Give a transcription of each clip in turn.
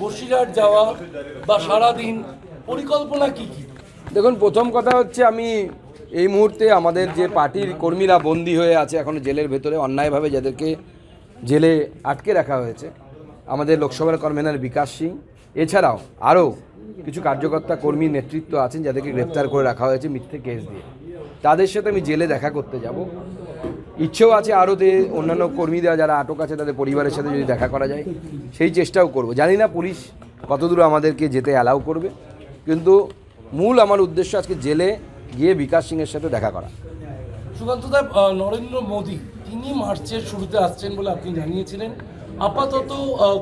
বসিরহাট যাওয়া বা সারাদিন পরিকল্পনা কি কি? দেখুন প্রথম কথা হচ্ছে আমি এই মুহূর্তে আমাদের যে পার্টির কর্মীরা বন্দী হয়ে আছে এখন জেলের ভেতরে অন্যায়ভাবে যাদেরকে জেলে আটকে রাখা হয়েছে আমাদের লোকসভার কনভেনার বিকাশ সিং। এছাড়াও আরও কিছু কার্যকর্তা কর্মী নেতৃত্ব আছেন যাদেরকে গ্রেপ্তার করে রাখা হয়েছে মিথ্যে কেস দিয়ে। তাদের সাথে আমি জেলে দেখা করতে যাব। ইচ্ছেও আছে আরও যে অন্যান্য কর্মীরা যারা আটক আছে তাদের পরিবারের সাথে যদি দেখা করা যায় সেই চেষ্টাও করব। জানি না পুলিশ কতদূর আমাদেরকে যেতে অ্যালাউ করবে কিন্তু মূল আমার উদ্দেশ্য আজকে জেলে গিয়ে বিকাশ সিংয়ের সাথে দেখা করা। সুকান্তদা নরেন্দ্র মোদী তিনি মার্চের শুরুতে আসছেন বলে আপনি জানিয়েছিলেন। আপাতত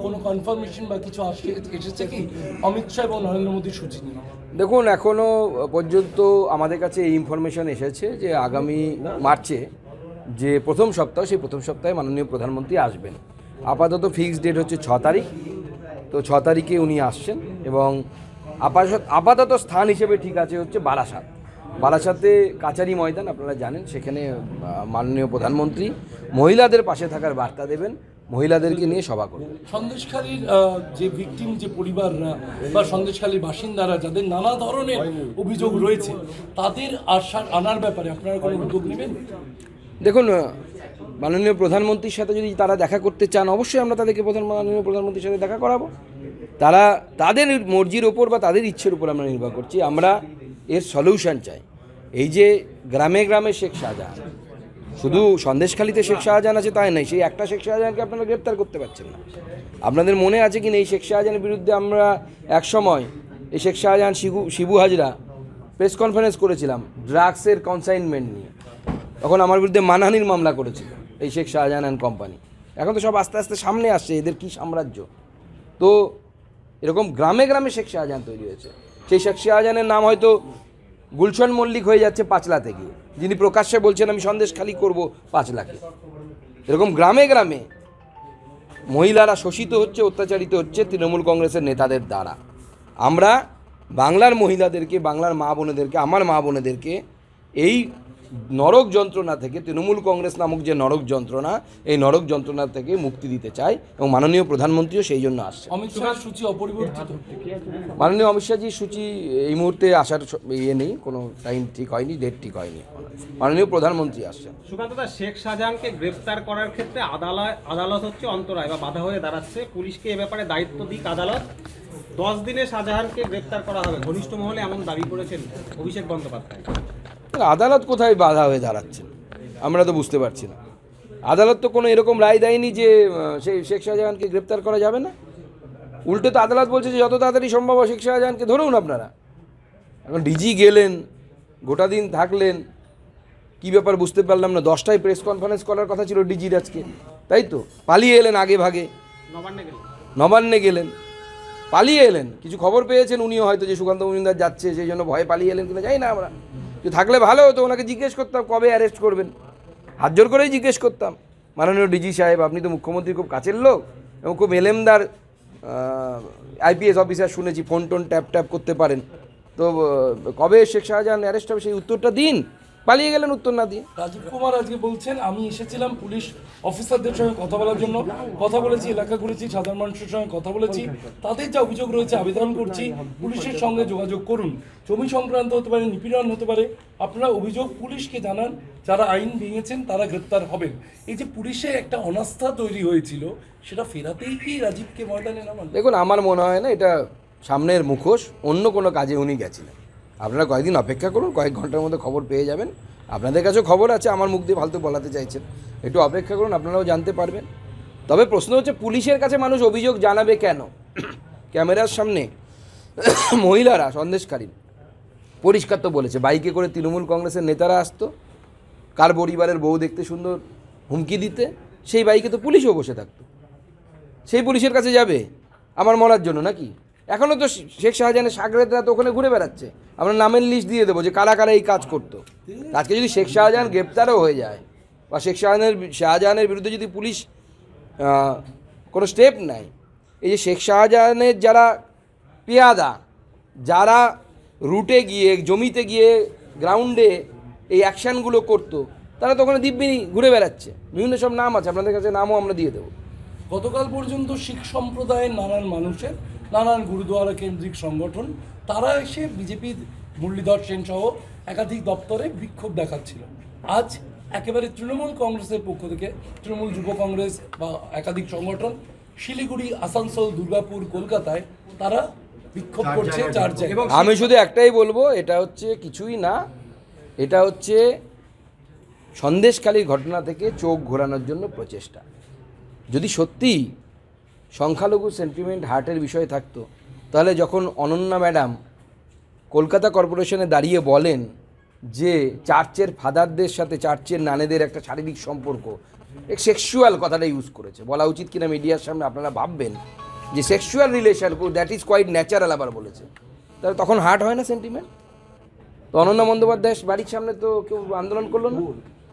কোনো কনফার্মেশন বা কিছু আসে এসেছে কি? অমিত শাহ এবং নরেন্দ্র মোদীর সূচি নিয়ে। দেখুন এখনও পর্যন্ত আমাদের কাছে এই ইনফরমেশন এসেছে যে আগামী মার্চে যে প্রথম সপ্তাহ, সেই প্রথম সপ্তাহে মাননীয় প্রধানমন্ত্রী আসবেন। আপাতত ফিক্সড ডেট হচ্ছে ছ তারিখ। তো ছ তারিখে উনি আসছেন এবং আপাতত আপাতত স্থান হিসেবে ঠিক আছে হচ্ছে বারাসাত। বারাসাতে কাচারি ময়দান, আপনারা জানেন, সেখানে মাননীয় প্রধানমন্ত্রী মহিলাদের পাশে থাকার বার্তা দেবেন। মহিলাদেরকে নিয়ে সভা করবেন। সন্দেশখালীর যে ভিকটিম যে পরিবাররা বা সন্দেশখালীর বাসিন্দারা, যাদের নানা ধরনের অভিযোগ রয়েছে, তাদের আশা আনার ব্যাপারে আপনারা কোনো উদ্যোগ নেবেন? দেখুন মাননীয় প্রধানমন্ত্রীর সাথে যদি তারা দেখা করতে চান, অবশ্যই আমরা তাদেরকে প্রধান, মাননীয় প্রধানমন্ত্রীর সাথে দেখা করাবো। তারা তাদের মর্জির ওপর বা তাদের ইচ্ছের উপর আমরা নির্ভর করছি। আমরা এর সলিউশন চাই। এই যে গ্রামে গ্রামে শেখ শাহজাহান, শুধু সন্দেশখালিতে শেখ শাহজাহান আছে তাই নয়, সেই একটা শেখ শাহজাহানকে আপনারা গ্রেপ্তার করতে পারছেন না। আপনাদের মনে আছে কি না, এই শেখ শাহজাহানের বিরুদ্ধে আমরা এক সময় এই শেখ শাহজাহান, শিবু শিবু হাজরা প্রেস কনফারেন্স করেছিলাম ড্রাগসের কনসাইনমেন্ট নিয়ে। তখন আমার বিরুদ্ধে মানহানির মামলা করেছিল এই শেখ শাহজাহান অ্যান্ড কোম্পানি। এখন তো সব আস্তে আস্তে সামনে আসছে, এদের কি সাম্রাজ্য? তো এরকম গ্রামে গ্রামে শেখ শাহজাহান তৈরি হয়েছে। সেই শেখ শাহজাহানের নাম হয়তো গুলশন মল্লিক হয়ে যাচ্ছে পাঁচলাতে গিয়ে। যিনি প্রকাশ্যে বলছেন, আমি সন্দেশ খালি করব পাঁচলাকে এরকম গ্রামে গ্রামে মহিলারা শোষিত হচ্ছে, অত্যাচারিত হচ্ছে তৃণমূল কংগ্রেসের নেতাদের দ্বারা। আমরা বাংলার মহিলাদেরকে, বাংলার মা বোনেদেরকে, আমার মা বোনেদেরকে এই নরক যন্ত্রণা থেকে তৃণমূল কংগ্রেস নামক যে নরক যন্ত্রণা এই নরক যন্ত্রণা থেকে মুক্তি দিতে চায় এবং মাননীয় প্রধানমন্ত্রীও সেই জন্য আসছে অমিত শাহের সূচি অপরিবর্তিত। মাননীয় অমিত শাহজির সূচি এই মুহূর্তে আসার ইয়ে নেই কোনো টাইম ঠিক হয়নি ডেট ঠিক হয়নি। মাননীয় প্রধানমন্ত্রী আসছেন। সুকান্তদা শেখ শাহজাহানকে গ্রেফতার করার ক্ষেত্রে আদালত আদালত হচ্ছে অন্তরায় বা বাধা হয়ে দাঁড়াচ্ছে। পুলিশকে এ ব্যাপারে দায়িত্ব দিক আদালত। দশ দিনে শাহজাহানকে গ্রেফতার করা হবে। ঘনিষ্ঠ মহলে এমন দাবি করেছেন অভিষেক বন্দ্যোপাধ্যায়। আদালত কোথায় বাধা হয়ে দাঁড়াচ্ছেন? আমরা তো বুঝতে পারছি না। আদালত তো কোনো এরকম রায় দেয়নি যে সেই শেখ শাহজাহানকে গ্রেপ্তার করা যাবে না? উল্টে তো আদালত বলছে যে যত তাড়াতাড়ি সম্ভব শেখ শাহজাহানকে ধরুন আপনারা। এখন ডিজি গেলেন গোটা দিন থাকলেন কি ব্যাপার বুঝতে পারলাম না। দশটায় প্রেস কনফারেন্স করার কথা ছিল ডিজির আজকে। তাই তো? পালিয়ে এলেন আগে ভাগে। নবান্নে গেলেন। পালিয়ে এলেন। কিছু খবর পেয়েছেন? উনিও হয়তো যে সুকান্ত মজুমদার যাচ্ছে সেই জন্য ভয়ে পালিয়ে এলেন কিনা জানি না আমরা। যে থাকলে ভালো হতো, ওনাকে জিজ্ঞেস করতাম কবে অ্যারেস্ট করবেন। হাত জোর করেই জিজ্ঞেস করতাম। মাননীয় ডিজি সাহেব, আপনি তো মুখ্যমন্ত্রী, খুব কাছের লোক এবং খুব এলেমদার আইপিএস অফিসার শুনেছি ফোন টোন ট্যাপ ট্যাপ করতে পারেন। তো কবে শেখ শাহজাহান অ্যারেস্ট হবে সেই উত্তরটা দিন। পালিয়ে গেলেন উত্তর না দিয়ে। রাজীব কুমার আজকে বলছেন আমি এসেছিলাম পুলিশ অফিসারদের সঙ্গে কথা বলার জন্য। কথা বলেছি এলাকা ঘুরেছি সাধারণ মানুষের সঙ্গে কথা বলেছি। তাদের যা অভিযোগ রয়েছে আবেদন করছি। পুলিশের সঙ্গে যোগাযোগ করুন। জমি সংক্রান্ত হতে পারে নিপীড়ন হতে পারে। আপনারা অভিযোগ পুলিশকে জানান যারা আইন ভেঙেছেন তারা গ্রেপ্তার হবেন। এই যে পুলিশে একটা অনাস্থা তৈরি হয়েছিল সেটা ফেরাতেই কি রাজীবকে ময়দানে নামান? দেখুন আমার মনে হয় না এটা সামনের মুখোশ অন্য কোনো কাজে উনি গেছিলেন। আপনারা কয়েকদিন অপেক্ষা করুন, কয়েক ঘণ্টার মধ্যে খবর পেয়ে যাবেন। আপনাদের কাছেও খবর আছে, আমার মুখ দিয়ে ফালতু বলাতে চাইছেন। একটু অপেক্ষা করুন, আপনারাও জানতে পারবেন। তবে প্রশ্ন হচ্ছে, পুলিশের কাছে মানুষ অভিযোগ জানাবে কেন? ক্যামেরার সামনে মহিলারা, সন্দেশকারী, পরিষ্কার তো বলেছে, বাইকে করে তৃণমূল কংগ্রেসের নেতারা আসতো, কার পরিবারের বউ দেখতে সুন্দর হুমকি দিতে, সেই বাইকে তো পুলিশও বসে থাকতো। সেই পুলিশের কাছে যাবে, আমার মরার জন্য নাকি? এখনও তো শেখ শাহজাহানের সাগরেদরা তো ওখানে ঘুরে বেড়াচ্ছে। আমরা নামের লিস্ট দিয়ে দেবো যে কারা কারা এই কাজ করতো। আজকে যদি শেখ শাহজাহান গ্রেপ্তারও হয়ে যায় বা শেখ শাহজাহানের শাহজাহানের বিরুদ্ধে যদি পুলিশ কোনো স্টেপ নেয়, এই যে শেখ শাহজাহানের যারা পেয়াদা, যারা রুটে গিয়ে, জমিতে গিয়ে গ্রাউন্ডে এই অ্যাকশানগুলো করতো, তারা তো ওখানে দিব্যি ঘুরে বেড়াচ্ছে। বিভিন্ন সব নাম আছে, আপনাদের কাছে নামও আমরা দিয়ে দেবো। গতকাল পর্যন্ত শিখ সম্প্রদায়ের নানান মানুষের নানান গুরুদুয়ারা কেন্দ্রিক সংগঠন তারা এসে বিজেপির মুরলীধর সেন সহ একাধিক দপ্তরে বিক্ষোভ দেখাচ্ছিল। আজ একেবারে তৃণমূল কংগ্রেসের পক্ষ থেকে তৃণমূল যুব কংগ্রেস বা একাধিক সংগঠন শিলিগুড়ি আসানসোল দুর্গাপুর কলকাতায় তারা বিক্ষোভ করছে চার জায়গায়। আমি শুধু একটাই বলব এটা হচ্ছে কিছুই না এটা হচ্ছে সন্দেশখালীর ঘটনা থেকে চোখ ঘোরানোর জন্য প্রচেষ্টা। যদি সত্যি সংখ্যালঘু সেন্টিমেন্ট হার্টের বিষয় থাকতো। তাহলে যখন অনন্যা ম্যাডাম কলকাতা কর্পোরেশনে দাঁড়িয়ে বলেন যে চার্চের ফাদারদের সাথে চার্চের নানেদের একটা শারীরিক সম্পর্ক সেক্সুয়াল কথাটা ইউজ করেছে। বলা উচিত কিনা মিডিয়ার সামনে আপনারা ভাববেন যে sexual relation that is quite natural আবার বলেছে। তাহলে তখন হার্ট হয় না সেন্টিমেন্ট তো অনন্যা বন্দ্যোপাধ্যায় বাড়ির সামনে তো কেউ আন্দোলন করল না?